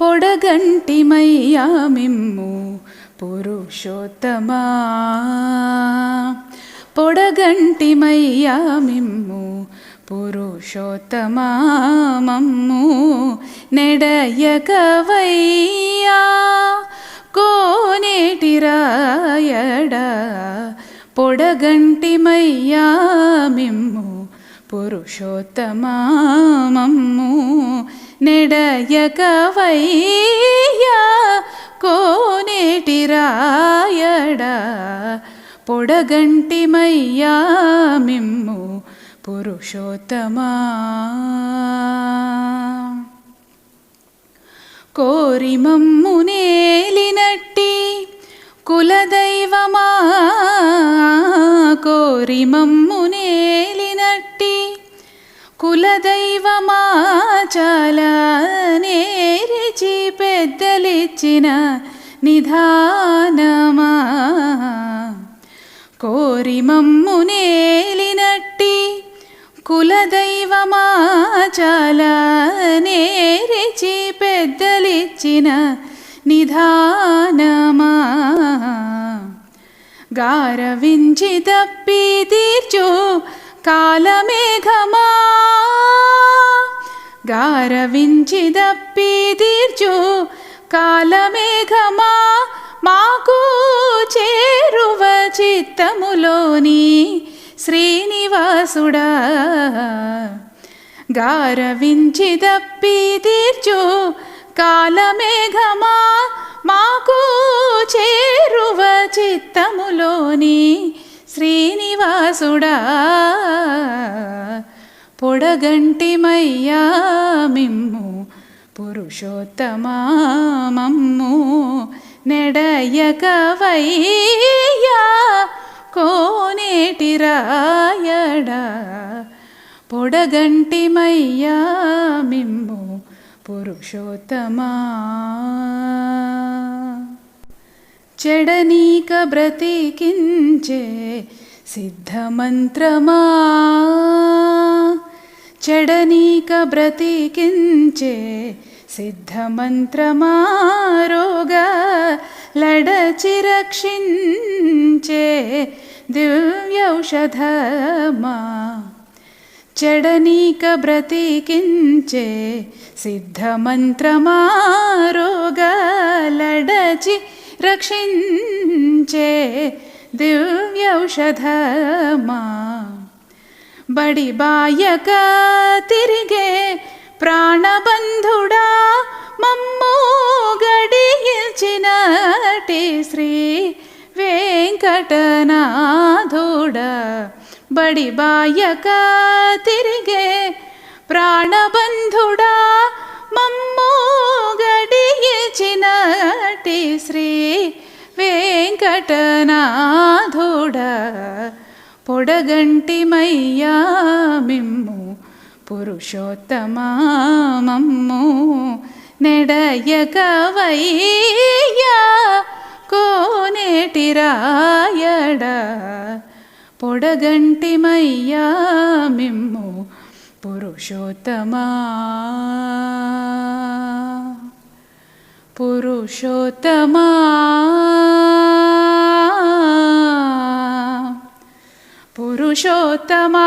పొడగంటిమయ్యా మిమ్ము పురుషోత్తమా. పొడగంటిమయ్యా మిమ్ము పురుషోత్తమా మమ్ము నెడయకవయ్యా. కోనేటిరాయడా పొడగంటిమయ్యా మిమ్ము పురుషోత్తమా మమ్ము నెడయకవయ్యా కోనేటి కోనేటిరాయడా పొడగంటిమయ్యా మిమ్ము పురుషోత్తమా. కోరి మమ్ము నేలినట్టి కులదైవమా కోరి మమ్ము కులదైవమా చాలా నేరిచి పెద్దలిచ్చిన నిధానమా. కోరి మమ్ము నేలినట్టి కులదైవమా చాలా నేరిచి పెద్దలిచ్చిన నిధానమా. గారవించి తప్పి తీర్చు కాలమేఘమా గారవించిదప్పి తీర్చు కాలమేఘమా మాకు చేరువ చిత్తములోని శ్రీనివాసుడా గారవించిదప్పి తీర్చు కాలమేఘమా మాకు చేరువ చిత్తములోని శ్రీని శ్రీనివాసుడా పొడగంటిమయ్యా మిమ్ము పురుషోత్తమా మమ్ము నెడయకవయ్యా కోనేటిరాయడా పొడగంటిమయ్యా మిమ్ము పురుషోత్తమా. చెడనీక బ్రతికించే సిద్ధమంత్రమా? చెడనీక బ్రతికించే సిద్ధమంత్రమా? రోగ లడచి రక్షించే దివ్యౌషధమా? చెడనీక బ్రతికించే సిద్ధమంత్రమా? ದಿವ್ಯೌಷಧಮಾ ಬಡಿಬಾಯಕ ತಿರಿಗೆ ಪ್ರಾಣಬಂಧುಡ ಮಮ್ಮೂಗಡಿಯಿಲ್ಚಿನಟಿ ಶ್ರೀ ವೆಂಕಟನಾಧುಡ ಬಡಿಬಾಯಕ ತಿರಿಗೆ ಪ್ರಾಣಬಂಧುಡ ಮಮ್ಮೂಗಡಿಯಿಲ್ಚಿನಟಿ ಶ್ರೀ ವೆಂಕಟನಾ పొడగంటిమయ్యా మిమ్ము పురుషోత్తమామమ్ము. పురుషోత్తమా మమ్ము నెడయకవయ్యా కోనేటిరాయడా. పొడగంటిమయ్యా మిమ్ము పురుషోత్తమా. పురుషోత్తమా. పురుషోత్తమా